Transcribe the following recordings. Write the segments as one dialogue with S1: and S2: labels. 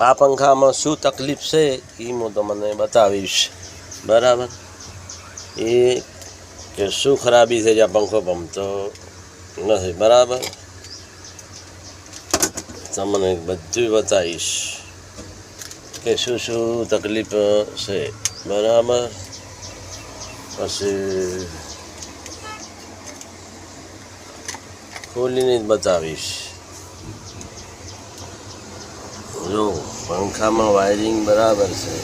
S1: આ પંખામાં શું તકલીફ છે, એ હું તમને બતાવીશ. બરાબર? એ કે શું ખરાબી છે આ પંખો પમતો નથી. બરાબર? તમને બધું બતાવીશ કે શું શું તકલીફ છે. બરાબર? પછી ખોલીને જ બતાવીશ. જો, પંખામાં વાયરિંગ બરાબર છે.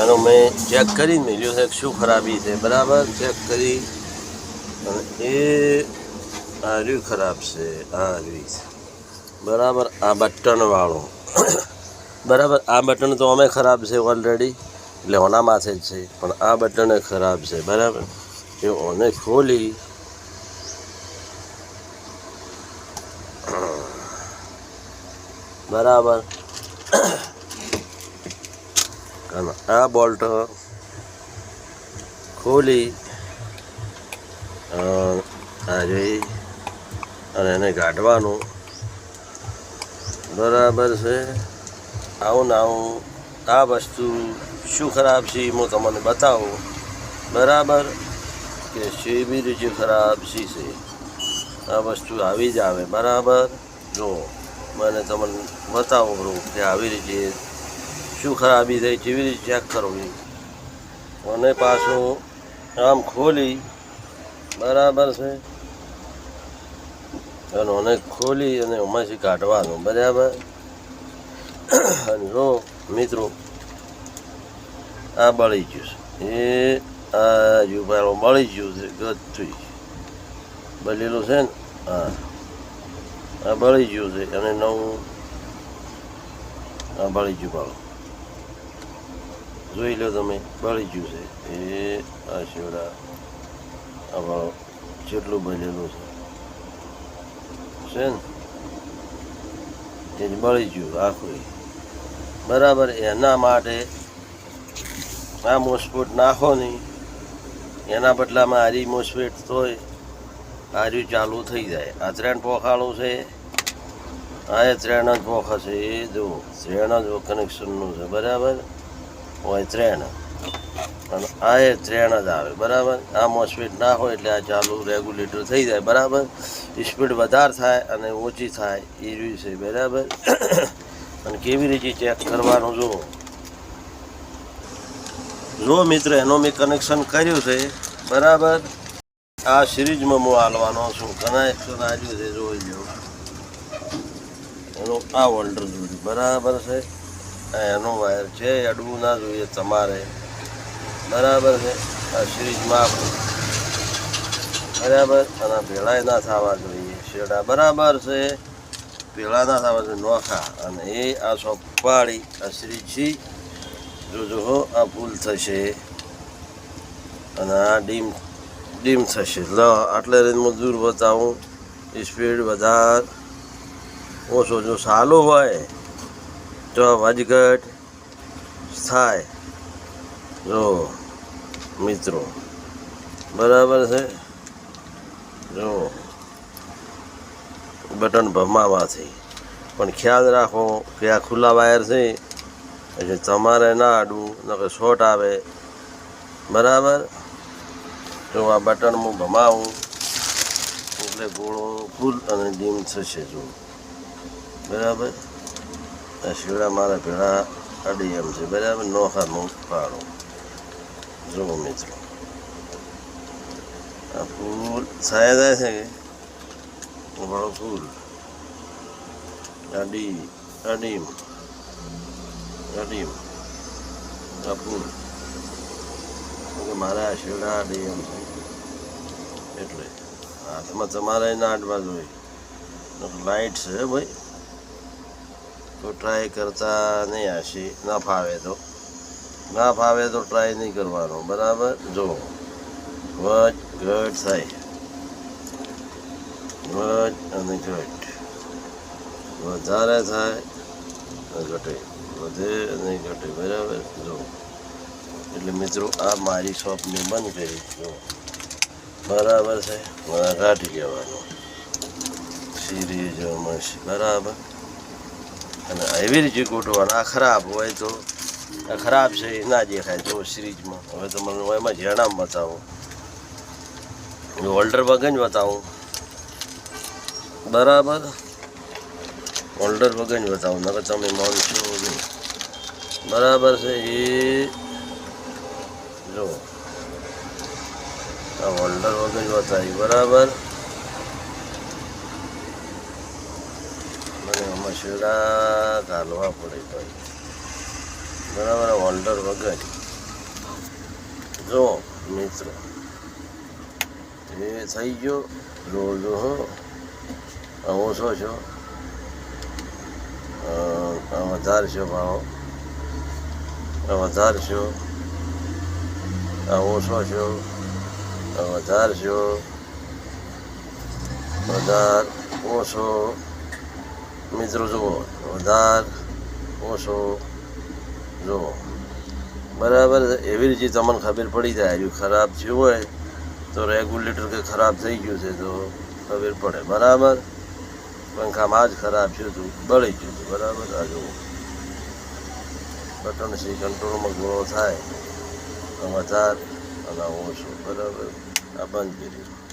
S1: એનો મેં ચેક કરી મેળ્યું છે શું ખરાબી છે? બરાબર ચેક કરી. અને એ આર્યું ખરાબ છે, આ રહ્યું છે. બરાબર, આ બટનવાળો બરાબર, આ બટન તો અમે ખરાબ છે ઓલરેડી એટલે ઓના માથે જ છે, પણ આ બટન ખરાબ છે, બરાબર? એ ઓને ખોલી બરાબર. અને આ બોલ્ટ ખોલી આ જોઈ, અને એને કાઢવાનું બરાબર છે. આવું ને આવું, આ વસ્તુ શું ખરાબ છે હું તમને બતાવું. બરાબર? કે શેવી રીતે ખરાબ શી છે આ વસ્તુ આવી જ આવે. બરાબર? જો મને તમને બતાવું કરું કે આવી રીતે શું ખરાબી થઈ, કેવી રીતે ચેક કરવી અને પાછું આમ ખોલી, બરાબર છે? અને મને ખોલી અને એમાંથી કાઢવાનું, બરાબર? અને જો મિત્રો, આ બળી ગયું છે. એ આ જુભારો બળી ગયું છે ગતું બળેલું છે ને? હા. આ બળી ગયું છે અને નવું આ બળી ગયું પાડો જોઈ લો તમે, બળી ગયું છે. એ આ શિવડા આ પાડો જેટલું બનેલું છે. છે ને? જ બળી ગયું આખું. બરાબર, એના માટે આ મોસ્ફેટ નાખો નહીં. એના બદલામાં આરી મોસ્ફેટ તોય આર્યું ચાલુ થઈ જાય આ ત્રણ પોખાળું છે આ એ ત્રણ જ પોખા છે એ જુઓ ત્રણ જ કનેક્શનનું છે બરાબર હોય ત્રણ અને આ એ ત્રણ જ આવે બરાબર આ મોસ્ફેટ ના હોય એટલે આ ચાલુ રેગ્યુલેટર થઈ જાય બરાબર સ્પીડ વધારે થાય અને ઓછી થાય એ રહ્યું છે બરાબર અને કેવી રીતે ચેક કરવાનું જુઓ જો મિત્ર એનો મેં કનેક્શન કર્યું છે બરાબર આ સિરીઝમાં હું હાલવાનો છું. કનેક્શન આવ્યું છે જોઈ લો એનો આ વોલ્ટર જોઈએ બરાબર છે? એનો વાયર છે અડવું ના જોઈએ તમારે. બરાબર છે? આ સિરીઝમાં આપણું બરાબર? અને ભેળાય ના થવા જોઈએ શેડા બરાબર છે? ભેળા ના થવા જોઈએ, નોખા. અને એ આ શોપ પાડી આ સિરીઝથી જોજો હો, આ ભૂલ થશે. અને આ ડીમ ડીમ થશે. લ, આટલે રેન્જમાં મજૂર બતાવું સ્પીડ વધાર. ઓછો જો સાલો હોય, તો વજઘટ થાય. જો, મિત્રો. બરાબર છે? જો, બટન ભમાવાથી પણ ખ્યાલ રાખો કે આ ખુલ્લા વાયર છે, એટલે તમારે ના આડવું, નકર શોર્ટ આવે. બરાબર? જો આ બટન હું ભમાવું. એટલે ગોળો ફૂલ અને ડીમ થશે જો. બરાબર? આ શીવડા મારા ભેળા અડી એમ છે. બરાબર? નોખા નો પાડો. જુઓ મિત્રો. આ ફૂલ છાયા થાય છે કે? ઉભાળો ફૂલ. અડી, અડીમ. અડીમ. આ ફૂલ. કે મારા આ શેરડા અડી એમ છે એટલે. હાથમાં તમારે એના આડવા જોઈએ. લાઇટ છે ભાઈ. તો ટ્રાય કરતા નહીં આશી ના ફાવે તો. ના ફાવે તો ટ્રાય નહીં કરવાનો. બરાબર? જો. વચ ઘટ થાય. વચ અને ઘટ. વધારે થાય ઘટે. વધે અને ઘટે. બરાબર? જો. એટલે મિત્રો, આ મારી શોપને બંધ કરી દો બરાબર છે? મને કાઢી લેવાનું. સીરી જો મળશે બરાબર? અને એવી રીતે ગોઠવવાના. આ ખરાબ હોય તો, આ ખરાબ છે, એ ના દેખાય. જો સિરીજમાં હવે તો મને એમાં ઝેણામ બતાવું. હોલ્ડર વગર જ બતાવું. બરાબર? હોલ્ડર વગર જ બતાવું. નકર તમે માનશો નહીં બરાબર છે? એ જો. આ હોલ્ડર વગર બતાવી બરાબર? મને આમાં શેડા ઘાલવા પડે ભાઈ બરાબર હોલ્ડર વગર. જો, મિત્રો. એ થઈ ગયો. જો જો, હો. ઓછો છો વધારશો ભાવ. વધારશો આ ઓછો છો? આ વધારશો વધાર ઓછો મિત્રો, જુઓ, વધાર ઓછો જુઓ. બરાબર એવી રીતે તમને ખબર પડી જાય. હજુ ખરાબ થયું હોય, તો રેગ્યુલેટર કે ખરાબ થઈ ગયું છે, તો ખબર પડે. બરાબર? પંખામાં જ ખરાબ થયું હતું, બળી ગયું હતું. બરાબર? આ જુઓ. બટનથી કંટ્રોલમાં ગોળો થાય. વધાર અને હું છું બરાબર આ બંધ કર્યું